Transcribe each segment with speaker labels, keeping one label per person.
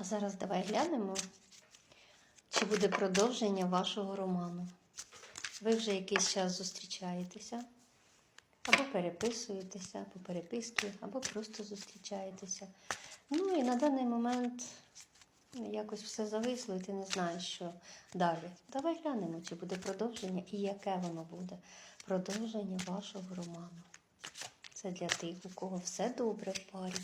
Speaker 1: А зараз давай глянемо, чи буде продовження вашого роману. Ви вже якийсь час зустрічаєтеся, або переписуєтеся по переписки, або просто зустрічаєтеся. Ну і на даний момент якось все зависло, і ти не знаєш, що далі. Давай глянемо, чи буде продовження і яке воно буде. Продовження вашого роману. Це для тих, у кого все добре в парі.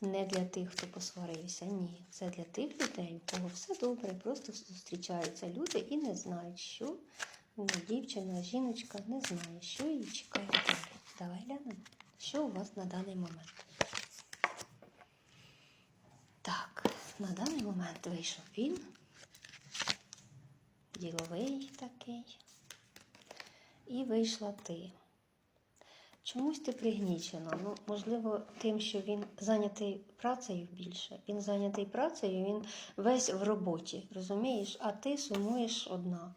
Speaker 1: Не для тих, хто посварився, ні. Це для тих людей, у кого все добре, просто зустрічаються люди і не знають, що дівчина, жіночка не знає, що її чекає далі. Давай глянемо, що у вас на даний момент. Так, на даний момент вийшов він. Діловий такий. І вийшла ти. Чомусь ти пригнічена. Ну, можливо, тим, що він зайнятий працею більше. Він зайнятий працею, він весь в роботі, розумієш? А ти сумуєш одна.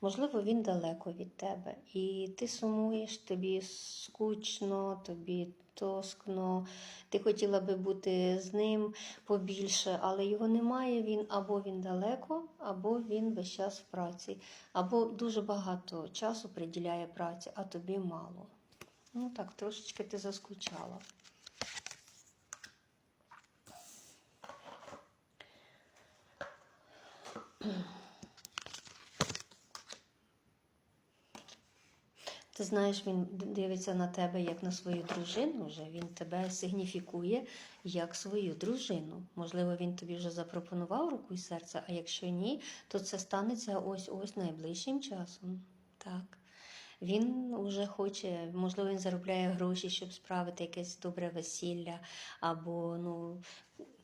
Speaker 1: Можливо, він далеко від тебе. І ти сумуєш, тобі скучно, тобі тоскно. Ти хотіла би бути з ним побільше, але його немає. Він або він далеко, або він весь час в праці, або дуже багато часу приділяє праці, а тобі мало. Ну так, трошечки ти заскучала. Ти знаєш, він дивиться на тебе як на свою дружину вже. Він тебе сигніфікує як свою дружину. Можливо, він тобі вже запропонував руку і серце, а якщо ні, то це станеться ось-ось найближчим часом. Так. Він вже хоче, можливо, він заробляє гроші, щоб справити якесь добре весілля, або ну,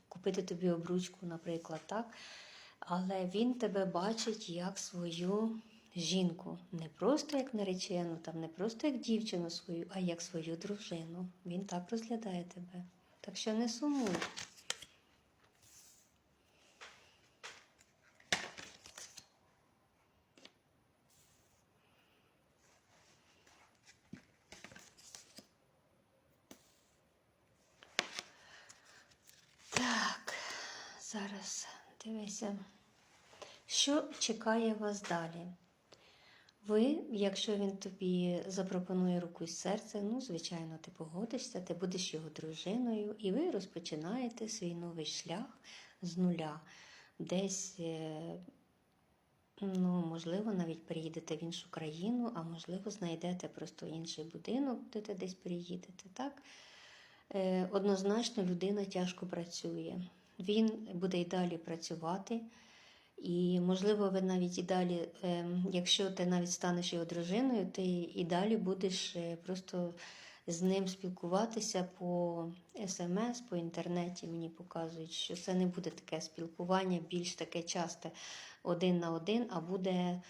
Speaker 1: купити тобі обручку, наприклад, так. Але він тебе бачить як свою жінку. Не просто як наречену, там, не просто як дівчину свою, а як свою дружину. Він так розглядає тебе. Так що не сумуй. Так, зараз дивися, що чекає вас далі. Ви, якщо він тобі запропонує руку і серце, ну, звичайно, ти погодишся, ти будеш його дружиною, і ви розпочинаєте свій новий шлях з нуля. Десь, е, ну, можливо, навіть приїдете в іншу країну, а можливо, знайдете просто інший будинок, будете десь приїдете. так? Е, Однозначно, людина тяжко працює. Він буде й далі працювати. І, можливо, ви навіть і далі, е, якщо ти навіть станеш його дружиною, ти і далі будеш е, просто з ним спілкуватися по смс, по інтернеті. Мені показують, що це не буде таке спілкування, більш таке часте один на один, а буде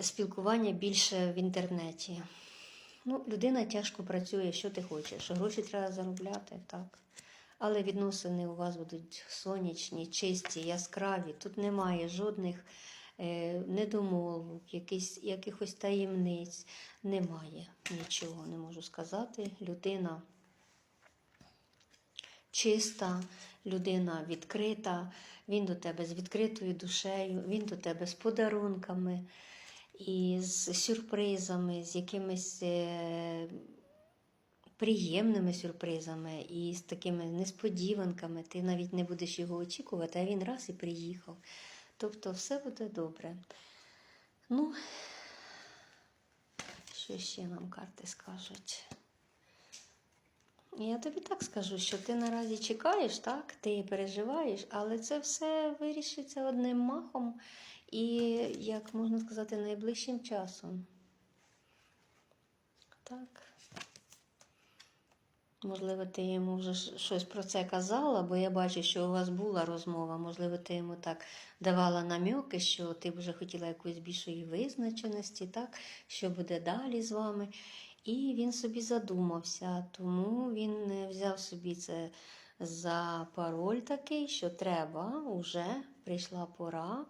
Speaker 1: спілкування більше в інтернеті. Ну, людина тяжко працює, що ти хочеш. Гроші треба заробляти, так. Але відносини у вас будуть сонячні, чисті, яскраві. Тут немає жодних е, недомовок, якісь, якихось таємниць. Немає нічого, не можу сказати. Людина чиста, людина відкрита, він до тебе з відкритою душею, він до тебе з подарунками і з сюрпризами, з якимись. Приємними сюрпризами і з такими несподіванками. Ти навіть не будеш його очікувати, а він раз і приїхав. Тобто все буде добре. Ну, що ще нам карти скажуть? Я тобі так скажу, що ти наразі чекаєш, так, ти переживаєш, але це все вирішиться одним махом і, як можна сказати, найближчим часом. Так. Можливо, ти йому вже щось про це казала, бо я бачу, що у вас була розмова. Можливо, ти йому так давала наміки, що ти б вже хотіла якоїсь більшої визначеності, так, що буде далі з вами. І він собі задумався, тому він не взяв собі це за пароль такий, що треба, вже прийшла пора.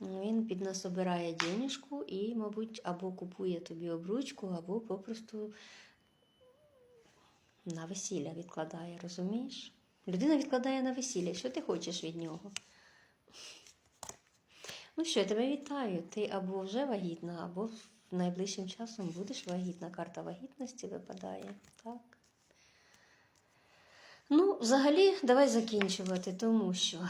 Speaker 1: Він піднасобирає денежку і, мабуть, або купує тобі обручку, або попросту На весілля відкладає, розумієш? Людина відкладає на весілля. Що ти хочеш від нього? Ну що, я тебе вітаю. Ти або вже вагітна, або найближчим часом будеш вагітна. Карта вагітності випадає. Так. Ну, взагалі, давай закінчувати, тому що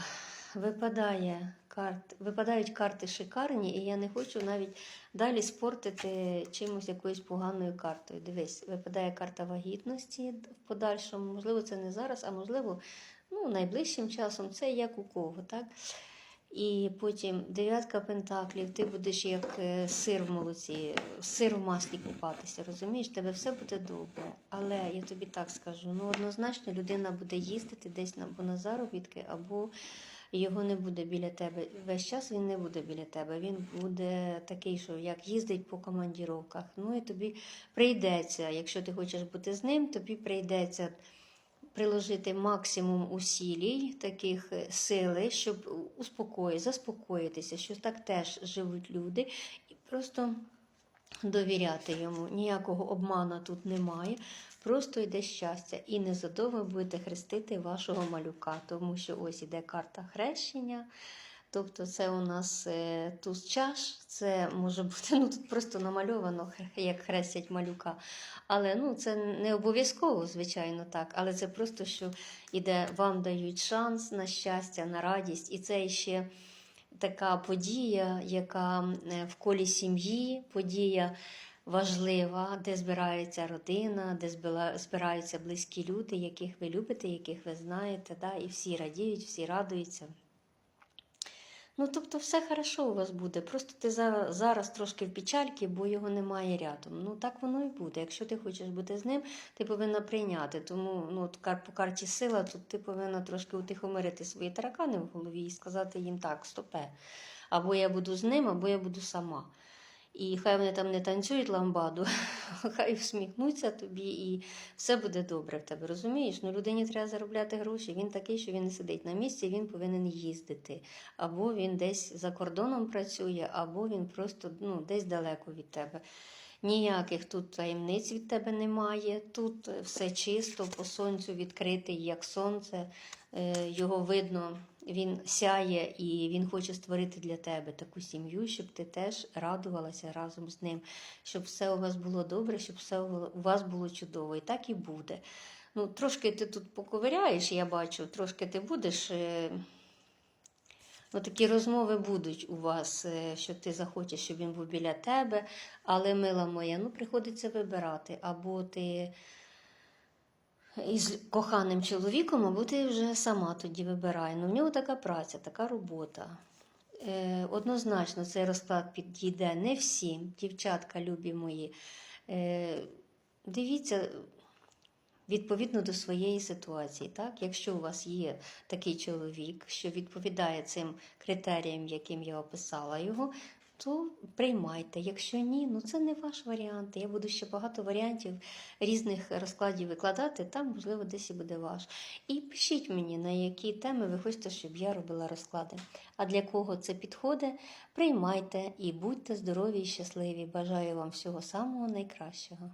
Speaker 1: випадає карт, випадають карти шикарні, і я не хочу навіть далі спортити чимось якоюсь поганою картою. Дивись, випадає карта вагітності в подальшому. Можливо, це не зараз, а можливо, ну, найближчим часом це як у кого, так? І потім дев'ятка пентаклів, ти будеш як е, сир в молоці, сир в маслі купатися, розумієш, тебе все буде добре. Але я тобі так скажу: ну однозначно людина буде їздити десь або на заробітки, або його не буде біля тебе. Весь час він не буде біля тебе. Він буде такий, що як їздить по командіровках. Ну і тобі прийдеться, якщо ти хочеш бути з ним, тобі прийдеться приложити максимум усілій, таких е, сили, щоб успокоїти, заспокоїтися, що так теж живуть люди, і просто довіряти йому. Ніякого обману тут немає. Просто йде щастя. І незадовго будете хрестити вашого малюка, тому що ось іде карта хрещення. Тобто це у нас е, туз чаш, це може бути, ну тут просто намальовано, як хрестять малюка. Але ну, це не обов'язково, звичайно, так. Але це просто, що іде, вам дають шанс на щастя, на радість. І це ще така подія, яка е, в колі сім'ї, подія важлива, де збирається родина, де збираються близькі люди, яких ви любите, яких ви знаєте, да, і всі радіють, всі радуються. Ну, тобто, все хорошо у вас буде. Просто ти зараз, трошки в печальці, бо його немає рядом. Ну так воно і буде. Якщо ти хочеш бути з ним, ти повинна прийняти. Тому ну, по карті сила, тут ти повинна трошки утихомирити свої таракани в голові і сказати їм так, стопе. Або я буду з ним, або я буду сама. І хай вони там не танцюють ламбаду, хай всміхнуться тобі, і все буде добре в тебе. Розумієш? Ну людині треба заробляти гроші. Він такий, що він не сидить на місці, він повинен їздити. Або він десь за кордоном працює, або він просто ну, десь далеко від тебе. Ніяких тут таємниць від тебе немає. Тут все чисто, по сонцю відкритий, як сонце. Е, Його видно, він сяє і він хоче створити для тебе таку сім'ю, щоб ти теж радувалася разом з ним, щоб все у вас було добре, щоб все у вас було чудово. І так і буде. Ну, трошки ти тут поковиряєш, я бачу, трошки ти будеш. е, Ну, такі розмови будуть у вас, е, що ти захочеш, щоб він був біля тебе. Але, мила моя, ну приходиться вибирати. Або ти із коханим чоловіком, або ти вже сама тоді вибирай. Ну, в нього така праця, така робота. Е, однозначно, цей розклад підійде не всім, дівчатка, любі мої. Е, дивіться. Відповідно до своєї ситуації, так? Якщо у вас є такий чоловік, що відповідає цим критеріям, яким я описала його, то приймайте. Якщо ні, ну це не ваш варіант. Я буду ще багато варіантів різних розкладів викладати, там, можливо, десь і буде ваш. І пишіть мені, на які теми ви хочете, щоб я робила розклади. А для кого це підходить, приймайте і будьте здорові і щасливі. Бажаю вам всього самого найкращого.